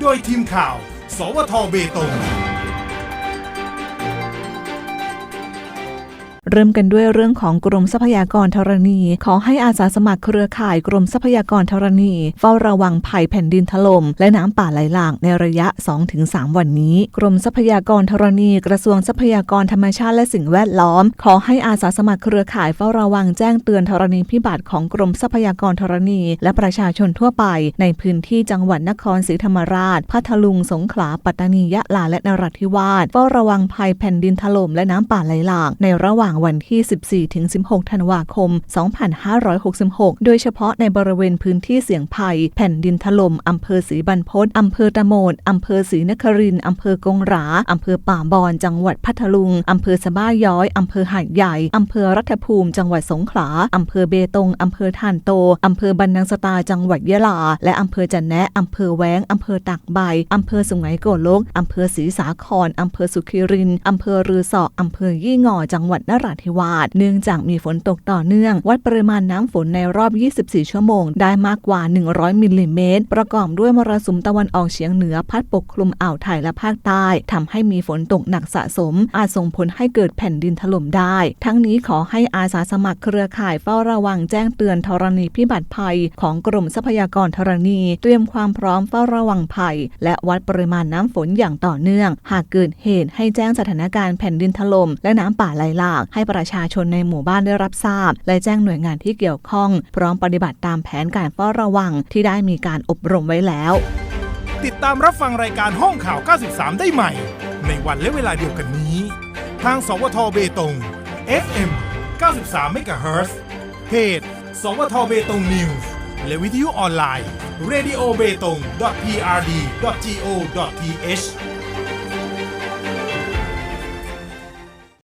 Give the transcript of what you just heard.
โดยทีมข่าว สวทเบตง เริ่มกันด้วยเรื่องของกรมทรัพยากรธรณี ขอให้อาสาสมัครเครือข่ายกรมทรัพยากรธรณี เฝ้าระวังภัยแผ่นดินถล่มและน้ำป่าไหลหลากในระยะ 2-3 วันนี้ กรมทรัพยากรธรณี กระทรวงทรัพยากรธรรมชาติและสิ่งแวดล้อม ขอให้อาสาสมัครเครือข่ายเฝ้าระวังแจ้งเตือนธรณีพิบัติของกรมทรัพยากรธรณี และประชาชนทั่วไป ในพื้นที่จังหวัดนครศรีธรรมราช พัทลุง สงขลา ปัตตานี ยะลา และนราธิวาส เฝ้าระวังภัยแผ่นดินถล่มและน้ำป่าไหลหลากในระหว่างวันที่ 14-16 ธันวาคม 2566 โดยเฉพาะในบริเวณพื้นที่เสี่ยงภัย แผ่นดินถล่มอำเภอศรีบรรพตอำเภอตะโมดอำเภอศรีนครินอำเภอกงหราอำเภอป่าบอน จังหวัดพัทลุงอำเภอสะบ้าย้อยอำเภอหาดใหญ่อำเภอรัฐภูมิ จังหวัดสงขลาอำเภอเบตงอำเภอท่านโตอำเภอบันนังสตาจังหวัดยะลา และอำเภอจันแนะอำเภอแว้งอำเภอตากใบอำเภอสุไหงโกลกอำเภอศรีสาครอำเภอสุขิรินอำเภอรือสออำเภอยี่งอจังหวัดนราธิวาสเนื่องจากมีฝนตกต่อเนื่อง วัดปริมาณน้ำฝนในรอบ 24 ชั่วโมง ได้มากกว่า 100 มิลลิเมตร ประกอบด้วยมรสุมตะวันออกเฉียงเหนือพัดปกคลุมอ่าวไทยและภาคใต้ทำให้มีฝนตกหนักสะสม อาจส่งผลให้เกิดแผ่นดินถล่มได้ ทั้งนี้ขอให้อาสาสมัครเครือข่ายเฝ้าระวังแจ้งเตือนธรณีพิบัติภัย ของกรมทรัพยากรธรณี เตรียมความพร้อมเฝ้าระวังภัย และวัดปริมาณน้ำฝนอย่างต่อเนื่อง หากเกิดเหตุให้แจ้งสถานการณ์แผ่นดินถล่มและน้ำป่าไหลหลากให้ประชาชนในหมู่บ้านได้รับทราบ และแจ้งหน่วยงานที่เกี่ยวข้อง พร้อมปฏิบัติตามแผนการเฝ้าระวังที่ได้มีการอบรมไว้แล้ว ติดตามรับฟังรายการห้องข่าว 93 ได้ใหม่ ในวันและเวลาเดียวกันนี้ ทาง สวทเบตง FM 93 MHz เพจ สวทเบตงนิวส์และวิทยุออนไลน์ radio b e t o n g prd go th